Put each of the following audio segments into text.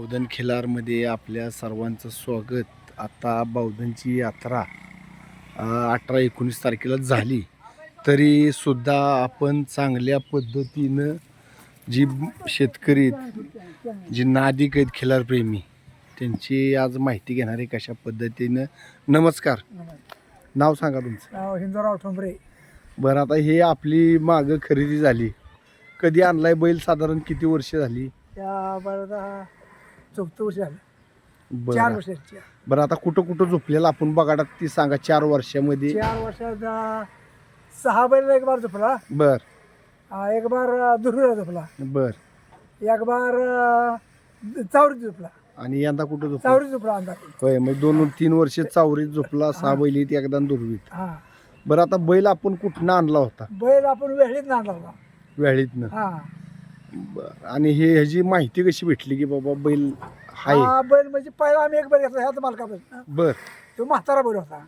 बौद्धन खिलारमध्ये आपल्या सर्वांचं स्वागत. आता बौद्धनची यात्रा अठरा एकोणीस तारखेला झाली. तरी सुद्धा आपण चांगल्या पद्धतीनं जी शेतकरी जी नादिक आहेत खिलारप्रेमी त्यांची आज माहिती घेणार कशा पद्धतीनं नमस्कार. नाव सांगा तुमचं. नाव हिंदूराव ठोंबरे. बरं आता हे आपली मागं खरेदी झाली. कधी आणलाय बैल? साधारण किती वर्ष झाली? त्या बरं चौथं वर्ष झालं. चार बरं वर्षाची बरं आता कुठं कुठं झोपलेलं? आपण बघाडात ती सांगा चार वर्षामध्ये. चार वर्षाचा सहा बैल एक बार झोपला. बर. आ, एक बार दुर्वीला झोपला. बर. एक बार अ, चावरीत झोपला. आणि यंदा कुठं झोपला? चावरीत झोपला अंदाज होय मग दोन तीन वर्ष चावरीत झोपला सहा बैल येते एकदा दुर्वीत हा. बरं आता बैल आपण कुठनं आणला होता? बैल आपण वेळीत नांदा होता. वेळीतनं. हा. बरं. आणि हे ह्याची माहिती कशी भेटली की बाबा बैल हाय? हा बैल म्हणजे पहिला आम्ही एक बैल घेतला ह्याच मालकापासून. बर. तो म्हातारा बैल होता.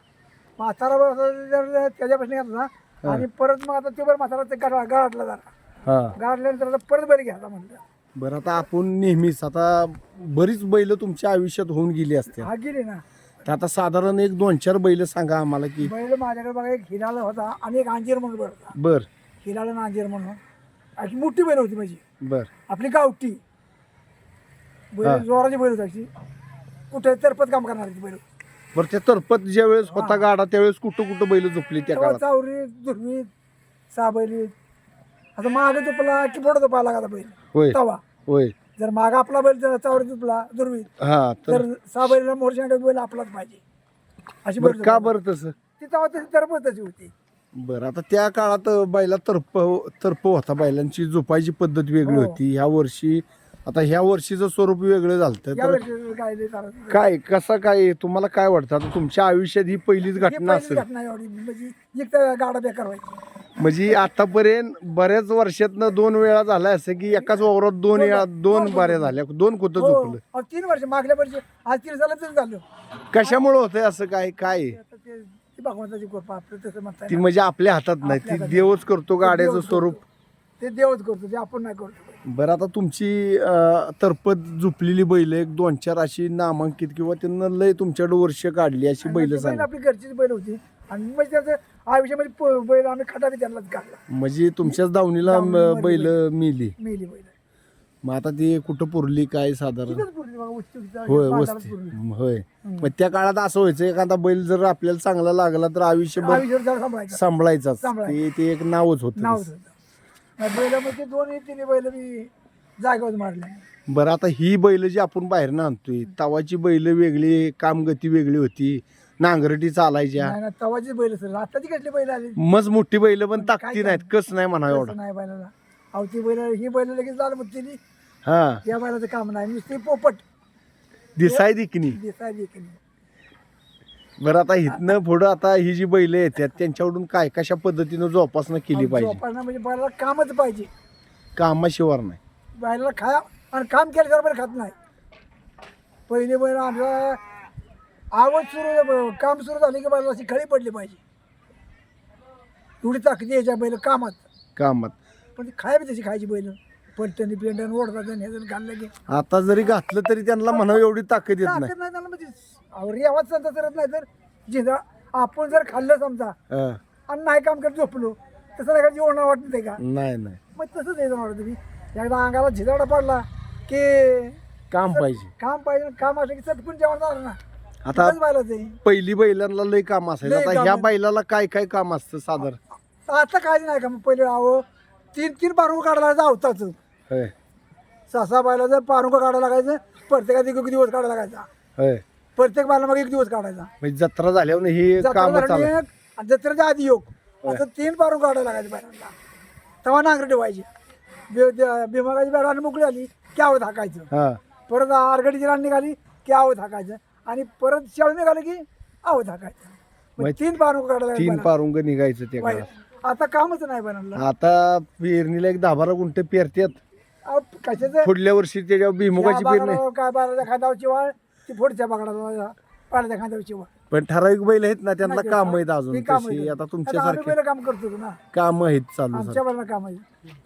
म्हातारा बैल होता त्याच्यापासून घेतला. आणि परत मग आता ते बैल म्हातारा ते गाडा गाडला जरा. हा. गाडल्यानंतर आता परत बैल घ्यायचा म्हणलं. बरं आता आपण नेहमीच आता बरीच बैल तुमच्या आयुष्यात होऊन गेली असते हा गेली ना. तर आता साधारण एक दोन चार बैल सांगा आम्हाला की बैल माझ्याकडे बघा एक हिराला होता आणि एक अंजीर म्हणून बैल होता. बर. हिराला आणि अंजीर म्हणून. अशी मोठी बैल होती माझी. बर. आपली गावठी. हा. बैल जोराची बैल होती अशी. कुठे तरपत काम करणारी ती बैल. बरं त्या तरपत ज्या वेळेस होता गाडा त्यावेळेस कुठं कुठं बैल झोपली त्या तेव्हा काळात? चावरी बैली आता माग झोपला की पुढे झोपायला लागला बैल. होय. तवा. होय. जर माग आपला बैल जर चावरी झोपला हा तर तर सहा बैल मोरच्या बैल आपलाच पाहिजे. अशी बैल बरं का बरं तसं? ती तेव्हा तशी तरपत तशी होती. बरं आता त्या काळात बैला तरप तरप होता. बैलांची झोपायची पद्धत वेगळी हो. होती. ह्या वर्षी आता ह्या वर्षीचं स्वरूप वेगळं झालं या तर काय कसं काय तुम्हाला काय वाटतं? आता तुमच्या आयुष्यात ही पहिलीच ही घटना पहिलीच असेल. घटना एवढी. म्हणजे एक तर गाडा बेकार व्हायची. म्हणजे आतापर्यंत बऱ्याच वर्षातनं दोन वेळा झाला असं की एकाच वावरात दोन वेळा दोन बाऱ्या झाल्या. दोन कुठं हो, झोपलं? अहो, तीन वर्ष मागल्या वर्षी आज तीन साला तरी झालं. कशामुळे होतंय असं काय काय? आहे? ते भगवंताची कृपा आपलं तसं म्हणता ती येणार. म्हणजे आपल्या हातात नाही ती देवच करतो गाड्याचं देवच स्वरूप. ते देवच करतो ते आपण नाही करतो बरं आता तुमची अं, तरपत झुपलेली बैल एक दोन चार अशी नामांकित किंवा त्यांना लय तुमच्याकडे वर्ष काढली अशी आणि बैल ती सांगा. आपली घरचीच बैल होती. आणि म्हणजे त्याचं आयुष्यामध्ये प- बैल आम्ही खटाबी त्यांनाच काढला. म्हणजे तुमच्याच दावणीला दावणीवर बैल. मिली. मेली बैल. मग आता ते कुठं पुरली काय साधारण? तिथंच पुरली बघा उच्चुकीचा होय वस्ती. पुरली. होय. मग त्या काळात असं व्हायचं एखादा बैल जर आपल्याला चांगला लागला तर आयुष्यभर सांभाळायचं. सांभाळायचाच. सांभाळायचं. ते ते एक नावच होत. बैल दोन्ही तिन्ही बैल मी जागेवर मारले. बरं आता ही बैल जी आपण बाहेर आणतोय तवाची बैल वेगळी कामगती वेगळी होती नांगरटी चालायच्या. नाही ना तवाची बैल सर. आताची कसली बैल आली? मज मोठी बैल पण ताकती नाहीत कस नाही म्हणा एवढा. तसं नाही बैलाला. अहो ती बैल ही बैल लगेच झालं मग तिने हा. या बैलाचं काम नाही. नुसती पोपट. दिसाय दिकनी. दिसायली की नाही. बरं आता इथनं पुढं आता ही जी बैल येतात त्यांच्याकडून काय कशा पद्धतीनं जोपासना केली पाहिजे? जोपासना म्हणजे बैलाला कामच पाहिजे. कामाशिवार नाही. बैलाला खाया आणि काम केल्याशिवाय बैल खात नाही. पहिले बैल आमचा आवड सुरू काम सुरू झाले की बैलाला अशी खळी पडली पाहिजे. एवढी ताकदी यायच्या बैल कामात. कामात. पण ती तशी खायची बैल. पलटणी पेंटन ओढतात आणि ह्याचं घाललं की. आता जरी घातलं तरी त्यांना म्हणावं एवढी ताकद येत नाही. त्याला म्हणजे अहो, करत नाही तर जिजा आपण जर खाल्लं समजा हा. आणि नाही काम करत झोपलो तसं नाही का जेवण वाटत नाही का? नाही नाही. मग तसंच आहे जनावर तुम्ही. एकदा अंगाला झिजाडा पडला की काम पाहिजे. काम पाहिजे काम असलं की चटकून जेवण झालं ना. आता तिथंच बायलाच आहे. पहिली बैलांना लय काम असायचं. लय आता काम ह्या आहे. बैलाला काय काय काम असतं साधारण? आता काय नाही का मग पहिले अहो तीन तीन पारुंग काढायला जावताच. होय. सहा सहा बायला जर पारुंग काढायला लागायचं प्रत्येकात एक एक दिवस काढायला लागायचा. होय. प्रत्येक बायला मग एक दिवस काढायचा. म्हणजे जत्रा झाल्यावर हे जत्रा काम झाली चालू एक, आणि जत्रेच्या आधी योग असं तीन पारून काढायला लागायचं बायलांना. तेव्हा नांगरट ठेवायची. भीमागाची बॅट मोकळी आली की आवत हाकायचं. हा. परत आरगडीची रान निघाली की आवत हाकायचं. आणि परत शाळू निघालं की आवत हाकायचं. मग मग तीन पारून काढायला तीन लागायचं पारुंग निघायचं त्या बायला. काळात आता कामच नाही बनायला आता पेरणीला एक दहा बारा गुंठ पेरतात. अहो, कशाचं? पुढल्या वर्षी त्याच्यावर भुईमुगाची पेरणी. बागडावर काय बाराच्या खांद्यावरची वाळ ती पुढच्या बागडाला पाण्याच्या खांद्यावरची वाळ पण ठराविक बैल आहेत ना त्यांना काम आहेत ती अजून कामं तशी. आहेत. आता आम्ही तुमच्यासारखे पहिलं काम करतो ना. काम आहेत चालू आमच्या काम आहे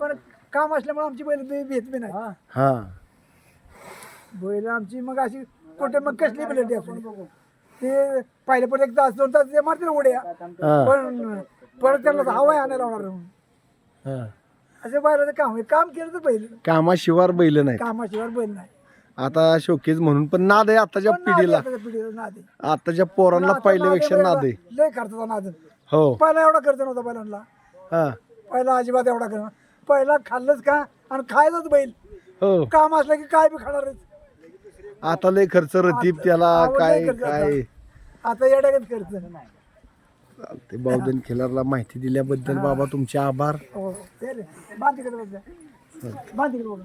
पण काम असल्यामुळे आमची बैल बी- भीत बी नाही. हा. बैल आमची मग अशी कुठे मग कसली बैल असू ते पहिले पण एक तास दोन तास ते मारते ना उड्या. हा, पण परत त्यांना हवा आणायला लावणार म्हणून. हा. असे बैलाचं काम. आहे काम केलं तर बैल कामाशिवार बैल नाही कामाशिवाय बैल नाही. आता शोकेज म्हणून पण नाद आहे आताच्या पण नाद आहे पिढीला. आताच्या पिढीला नाद आहे. आताच्या पोरांना आता पहिल्यापेक्षा नाद आहे. लय खर्चाचा नाद हो. पहिला एवढा खर्च नव्हता बैलांना. हा. पहिला अजिबात एवढा खर्च पहिला खाल्लंच का आणि खायलाच बैल. हो. काम असलं की काय बी खाणारच आता लय खर्च रतीब त्याला आवड काय खर्च काय? आता येण्यागत खर्च. ते बावधन खिलारला माहिती दिल्याबद्दल बाबा तुमचे आभार हो ते रे. बांध तिकडे बघ जा. बांध तिकडे बघ